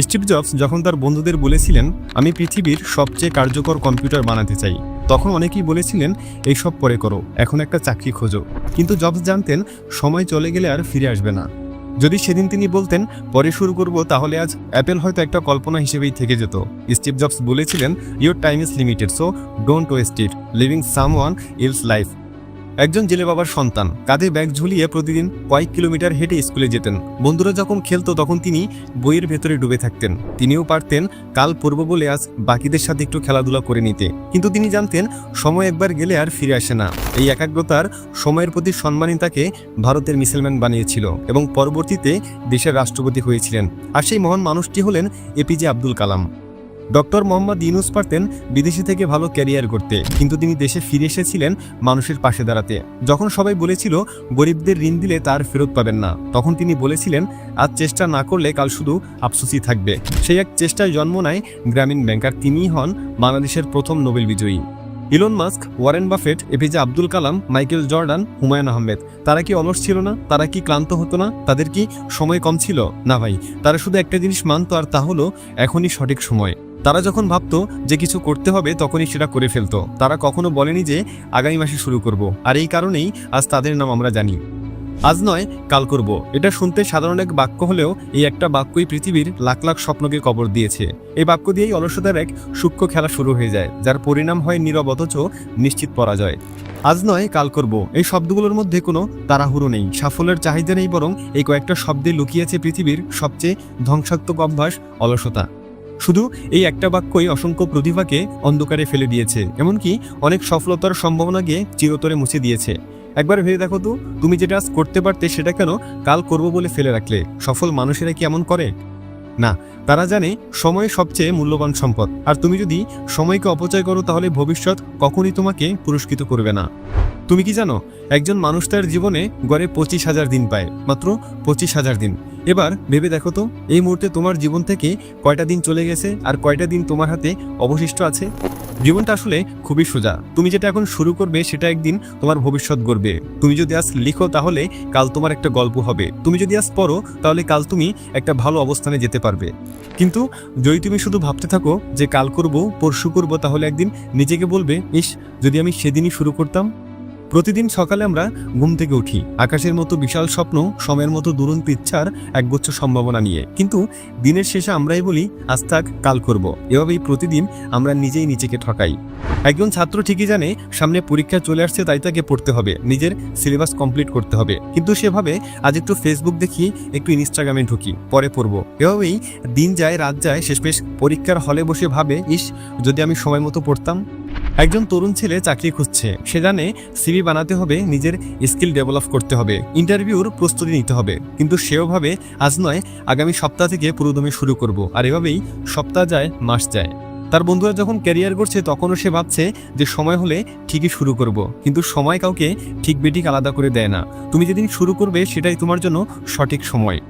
Steve jobs যখন তার বন্ধুদের বলেছিলেন, আমি পৃথিবীর সবচেয়ে কার্যকর কম্পিউটার বানাতে চাই। তখন অনেকেই বলেছিলেন, এইসব পরে করো, এখন একটা চাকরি খোঁজো। কিন্তু জবস জানতেন, সময় চলে গেলে আর ফিরে আসবে না। যদি সেদিন তিনি বলতেন, পরে শুরু করব, তাহলে আজ অ্যাপেল হয়তো একটা কল্পনা হিসেবেই থেকে যেত। স্টিভ জবস বলেছিলেন your time is limited, so don't waste it, living someone else life. একজন জেলে বাবার সন্তান। কাঁধে ব্যাগ ঝুলিয়ে প্রতিদিন কয়েক কিলোমিটার হেঁটে স্কুলে যেতেন। বন্ধুরা যখন খেলতো তখন তিনি বইয়ের ভেতরে ডুবে থাকতেন। তিনিও পারতেন কাল পূর্ব বলে আজ বাকিদের সাথে একটু খেলাধুলা করে নিতে। কিন্তু তিনি জানতেন সময় একবার গেলে আর ফিরে আসে না। এই একাগ্রতার সময়ের প্রতি সম্মানই তাকে ভারতের মিসেলম্যান বানিয়েছিল এবং পরবর্তীতে দেশের রাষ্ট্রপতি হয়েছিলেন। আর সেই মহান মানুষটি হলেন এপিজে আব্দুল কালাম। ডক্টর মোহাম্মদ ইউনুস পারতেন বিদেশে থেকে ভালো ক্যারিয়ার করতে, কিন্তু তিনি দেশে ফিরে এসেছিলেন মানুষের পাশে দাঁড়াতে। যখন সবাই বলেছিল, গরিবদের ঋণ দিলে তার ফেরত পাবেন না, তখন তিনি বলেছিলেন, আজ চেষ্টা না করলে কাল শুধু আফসোসই থাকবে। সেই এক চেষ্টায় জন্ম নেয় গ্রামীণ ব্যাংকার তিনিই হন বাংলাদেশের প্রথম নোবেল বিজয়ী। Elon Musk, Warren Buffett APJ Abdul Kalam, Michael Jordan, Humayun Ahmed. তারা কি অলস ছিল না? তারা কি ক্লান্ত হতো না? তাদের কি সময় কম ছিল? না ভাই, তারা শুধু একটা জিনিস মানতো আর তা হলো, এখনই সঠিক সময়। তারা যখন ভাবতো যে কিছু করতে হবে, তখনই সেটা করে ফেলতো। তারা কখনো বলেনি যে আগামী মাসে শুরু করব। আর এই কারণেই আজ তাদের নাম আমরা জানি। আজ নয়, কাল করব। এটা শুনতে সাধারণ এক বাক্য হলেও এই একটা বাক্যই পৃথিবীর লাখ লাখ স্বপ্নকে কবর দিয়েছে। এই বাক্য দিয়েই অলসতার এক সূক্ষ্ম খেলা শুরু হয়ে যায়, যার পরিণাম হয় নীরব অথচ নিশ্চিত পরাজয়। আজ নয়, কাল করব। এই শব্দগুলোর মধ্যে কোনো তাড়াহুড়ো নেই, সাফল্যের চাহিদা নেই, বরং এই কয়েকটা শব্দে লুকিয়েছে পৃথিবীর সবচেয়ে ধ্বংসাত্মক অভ্যাস, অলসতা। শুধু এই একটা বাক্যই অসংখ্য প্রতিভাকে অন্ধকারে ফেলে দিয়েছে, এমনকি অনেক সফলতার সম্ভাবনাকে চিরতরে মুছে দিয়েছে। একবার ভেবে দেখো তো, তুমি যেটা আজ করতে পারতে সেটা কেন কাল করব বলে ফেলে রাখলে? সফল মানুষেরা কি এমন করে? না, তারা জানে সময় সবচেয়ে মূল্যবান সম্পদ। আর তুমি যদি সময়কে অপচয় করো, তাহলে ভবিষ্যৎ কখনই তোমাকে পুরস্কৃত করবে না। তুমি কি জানো, একজন মানুষ তার জীবনে গড়ে পঁচিশ হাজার দিন পায়, মাত্র পঁচিশ হাজার দিন। এবার ভেবে দেখো তো, এই মুহূর্তে তোমার জীবন থেকে কয়টা দিন চলে গেছে, আর কয়টা দিন তোমার হাতে অবশিষ্ট আছে? জীবনটা আসলে খুবই সোজা। তুমি যেটা এখন শুরু করবে, সেটা একদিন তোমার ভবিষ্যৎ গড়বে। তুমি যদি আজ লিখো, তাহলে কাল তোমার একটা গল্প হবে। তুমি যদি আজ পড়ো, তাহলে কাল তুমি একটা ভালো অবস্থানে যেতে পারবে। কিন্তু যদি তুমি শুধু ভাবতে থাকো যে কাল করব, পরশু করব, তাহলে একদিন নিজেকে বলবে, ইস, যদি আমি সেদিনই শুরু করতাম প্রতিদিন সকালে আমরা ঘুম থেকে উঠি। আকাশের মতো বিশাল স্বপ্ন, সময়ের মতো দুরন্ত ইচ্ছার একগুচ্ছ সম্ভাবনা নিয়ে। কিন্তু দিনের শেষে আমরাই বলি, আজ থাক, কাল করব। এভাবেই প্রতিদিন আমরা নিজেই নিজেকে ঠকাই। একজন ছাত্র ঠিকই জানে, সামনে পরীক্ষা চলে আসছে, তাই তাকে পড়তে হবে। নিজের সিলেবাস কমপ্লিট করতে হবে। কিন্তু সেভাবে আজ একটু ফেসবুক দেখি, একটু ইনস্টাগ্রামে ঢুকি, পরে পড়ব। এভাবেই দিন যায়, রাত যায়, শেষমেশ পরীক্ষার হলে বসে ভাবে, ইস, যদি আমি সময় মতো পড়তাম? একজন তরুণ ছেলে চাকরি খুঁজছে। সে জানে সিভি বানাতে হবে, নিজের স্কিল ডেভেলপ করতে হবে, ইন্টারভিউর প্রস্তুতি নিতে হবে। কিন্তু সেও ভাবে, আজ নয়, আগামী সপ্তাহ থেকে পুরোদমে শুরু করব। আর এভাবেই সপ্তাহ যায়, মাস যায়। তার বন্ধুরা যখন ক্যারিয়ার করছে তখনও সে ভাবছে যে সময় হলে ঠিকই শুরু করব। কিন্তু সময় কাউকে ঠিক বেঠিক আলাদা করে দেয় না। তুমি যেদিন শুরু করবে, সেটাই তোমার জন্য সঠিক সময়।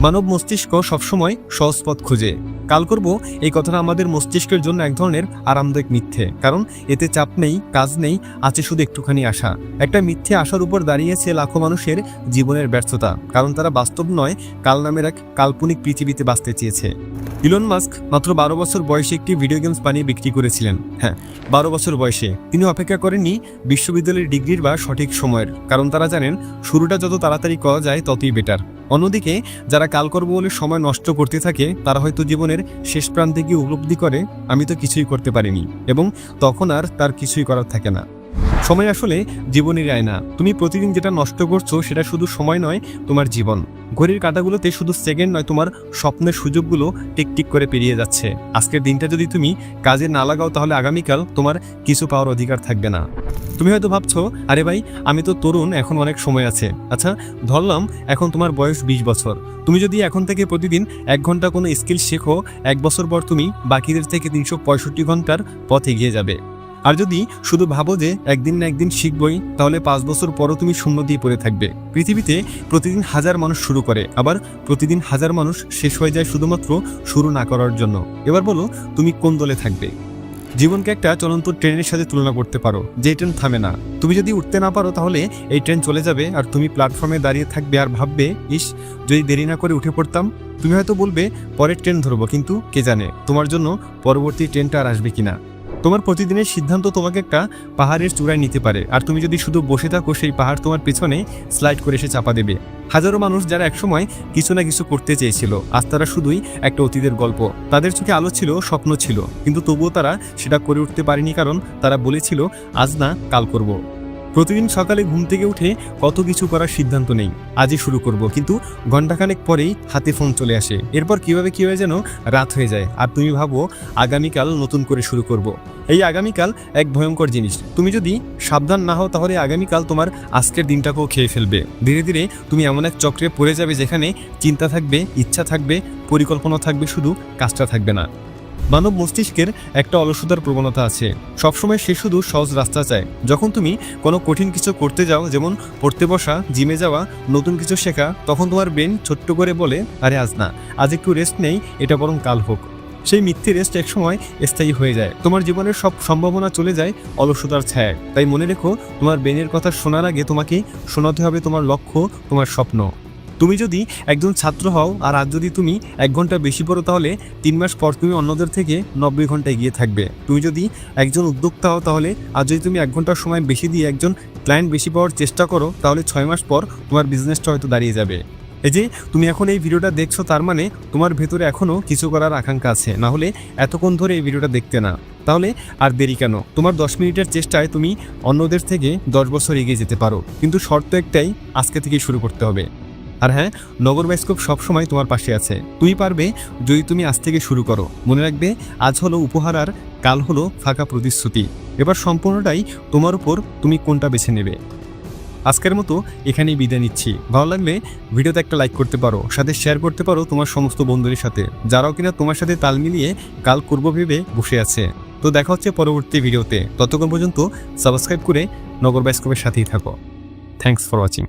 মানব মস্তিষ্ক সবসময় সহজ পথ খুঁজে। কাল করব, এই কথাটা আমাদের মস্তিষ্কের জন্য এক ধরনের আরামদায়ক মিথ্যে, কারণ এতে চাপ নেই, কাজ নেই, আছে শুধু একটুখানি আশা। একটা মিথ্যে আশার উপর দাঁড়িয়েছে লাখো মানুষের জীবনের ব্যর্থতা, কারণ তারা বাস্তব নয়, কাল নামের এক কাল্পনিক পৃথিবীতে বাঁচতে চেয়েছে। ইলন মাস্ক মাত্র বারো বছর বয়সে একটি ভিডিও গেমস বানিয়ে বিক্রি করেছিলেন। হ্যাঁ বারো বছর বয়সে। তিনি অপেক্ষা করেননি বিশ্ববিদ্যালয়ের ডিগ্রির বা সঠিক সময়ের, কারণ তারা জানেন, শুরুটা যত তাড়াতাড়ি করা যায় ততই বেটার অন্যদিকে, যারা কাল কালকর্ম বলে সময় নষ্ট করতে থাকে, তারা হয়তো জীবনের শেষ প্রান্তে গিয়ে উপলব্ধি করে, আমি তো কিছুই করতে পারিনি। এবং তখন আর তার কিছুই করার থাকে না। সময় আসলে জীবনের আয়না তুমি প্রতিদিন যেটা নষ্ট করছ, সেটা শুধু সময় নয়, তোমার জীবন। ঘড়ির কাঁটাগুলোতে শুধু সেকেন্ড নয়, তোমার স্বপ্নের সুযোগগুলো টিকটিক করে পেরিয়ে যাচ্ছে। আজকের দিনটা যদি তুমি কাজে না লাগাও, তাহলে আগামীকাল তোমার কিছু পাওয়ার অধিকার থাকবে না। তুমি হয়তো ভাবছ, আরে ভাই, আমি তো তরুণ, এখন অনেক সময় আছে। আচ্ছা ধরলাম এখন তোমার বয়স বিশ বছর। তুমি যদি এখন থেকে প্রতিদিন এক ঘণ্টা কোনো স্কিল শেখো, এক বছর পর তুমি বাকিদের থেকে তিনশো পঁয়ষট্টি ঘণ্টার পথ এগিয়ে যাবে। আর যদি শুধু ভাবো যে একদিন না একদিন শিখবই, তাহলে পাঁচ বছর পরও তুমি শূন্য দিয়ে পড়ে থাকবে। পৃথিবীতে প্রতিদিন হাজার মানুষ শুরু করে, আবার প্রতিদিন হাজার মানুষ শেষ হয়ে যায় শুধুমাত্র শুরু না করার জন্য। এবার বলো, তুমি কোন দলে থাকবে? জীবনকে একটা চলন্ত ট্রেনের সাথে তুলনা করতে পারো, যে ট্রেন থামে না। তুমি যদি উঠতে না পারো, তাহলে এই ট্রেন চলে যাবে আর তুমি প্ল্যাটফর্মে দাঁড়িয়ে থাকবে আর ভাববে, ইস, যদি দেরি না করে উঠে পড়তাম? তুমি হয়তো বলবে, পরের ট্রেন ধরবো, কিন্তু কে জানে, তোমার জন্য পরবর্তী ট্রেনটা আর আসবে কিনা? তোমার প্রতিদিনের সিদ্ধান্ত তোমাকে একটা পাহাড়ের চূড়ায় নিতে পারে। আর তুমি যদি শুধু বসে থাকো সেই পাহাড় তোমার পেছনে স্লাইড করে এসে চাপা দেবে। হাজারো মানুষ যারা একসময় কিছু না কিছু করতে চেয়েছিল, আজ তারা শুধুই একটা অতীতের গল্প। তাদের চোখে আলো ছিল, স্বপ্ন ছিল, কিন্তু তবুও তারা সেটা করে উঠতে পারেনি কারণ তারা বলেছিল, আজ না, কাল করব। প্রতিদিন সকালে ঘুম থেকে উঠে কত কিছু করার সিদ্ধান্ত নেই। আজই শুরু করব, কিন্তু ঘন্টাখানেক পরেই হাতে ফোন চলে আসে। এরপর কীভাবে কীভাবে যেন রাত হয়ে যায়, আর তুমি ভাবো আগামীকাল নতুন করে শুরু করব। এই আগামীকাল এক ভয়ঙ্কর জিনিস। তুমি যদি সাবধান না হও, তাহলে আগামীকাল তোমার আজকের দিনটাকেও খেয়ে ফেলবে। ধীরে ধীরে তুমি এমন এক চক্রে পড়ে যাবে যেখানে চিন্তা থাকবে, ইচ্ছা থাকবে, পরিকল্পনা থাকবে, শুধু কাজটা থাকবে না। মানব মস্তিষ্কের একটা অলসতার প্রবণতা আছে। সবসময় সে শুধু সহজ রাস্তা চায়। যখন তুমি কোনো কঠিন কিছু করতে যাও, যেমন পড়তে বসা, জিমে যাওয়া, নতুন কিছু শেখা, তখন তোমার ব্রেন ছোট্ট করে বলে, আরে, আজ না, আজ একটু রেস্ট নেই, এটা বরং কাল হোক। সেই মিথ্যে রেস্ট একসময় স্থায়ী হয়ে যায়। তোমার জীবনের সব সম্ভাবনা চলে যায় অলসতার ছায়ায়। তাই মনে রেখো, তোমার ব্রেনের কথা শোনার আগে তোমাকে শোনাতে হবে তোমার লক্ষ্য, তোমার স্বপ্ন। তুমি যদি একজন ছাত্র হও আর আজ যদি তুমি এক ঘণ্টা বেশি পড়ো তাহলে তিন মাস পর তুমি অন্যদের থেকে নব্বই ঘণ্টা এগিয়ে থাকবে। তুমি যদি একজন উদ্যোক্তা হও তাহলে আজ যদি তুমি এক ঘণ্টার সময় বেশি দিয়ে একজন ক্লায়েন্ট বেশি পাওয়ার চেষ্টা করো, তাহলে ছয় মাস পর তোমার বিজনেসটা হয়তো দাঁড়িয়ে যাবে। এই যে, তুমি এখন এই ভিডিওটা দেখছ তার মানে তোমার ভেতরে এখনও কিছু করার আকাঙ্ক্ষা আছে। না হলে এতক্ষণ ধরে এই ভিডিওটা দেখতে না। তাহলে আর দেরি কেন? তোমার দশ মিনিটের চেষ্টায় তুমি অন্যদের থেকে দশ বছর এগিয়ে যেতে পারো। কিন্তু শর্ত একটাই, আজকে থেকেই শুরু করতে হবে। আর হ্যাঁ নগর বাইস্কোপ সবসময় তোমার পাশে আছে। তুমি পারবে যদি তুমি আজ থেকে শুরু করো। মনে রাখবে, আজ হলো উপহার আর কাল হলো ফাঁকা প্রতিশ্রুতি। এবার সম্পূর্ণটাই তোমার উপর তুমি কোনটা বেছে নেবে। আজকের মতো এখানেই বিদায় নিচ্ছি। ভালো লাগলে ভিডিওতে একটা লাইক করতে পারো, সাথে শেয়ার করতে পারো তোমার সমস্ত বন্ধুদের সাথে। যারাও কিনা তোমার সাথে তাল মিলিয়ে কাল করব ভেবে বসে আছে। তো দেখা হচ্ছে পরবর্তী ভিডিওতে। ততক্ষণ পর্যন্ত সাবস্ক্রাইব করে নগর বাইস্কোপের সাথেই থাকো। Thanks for watching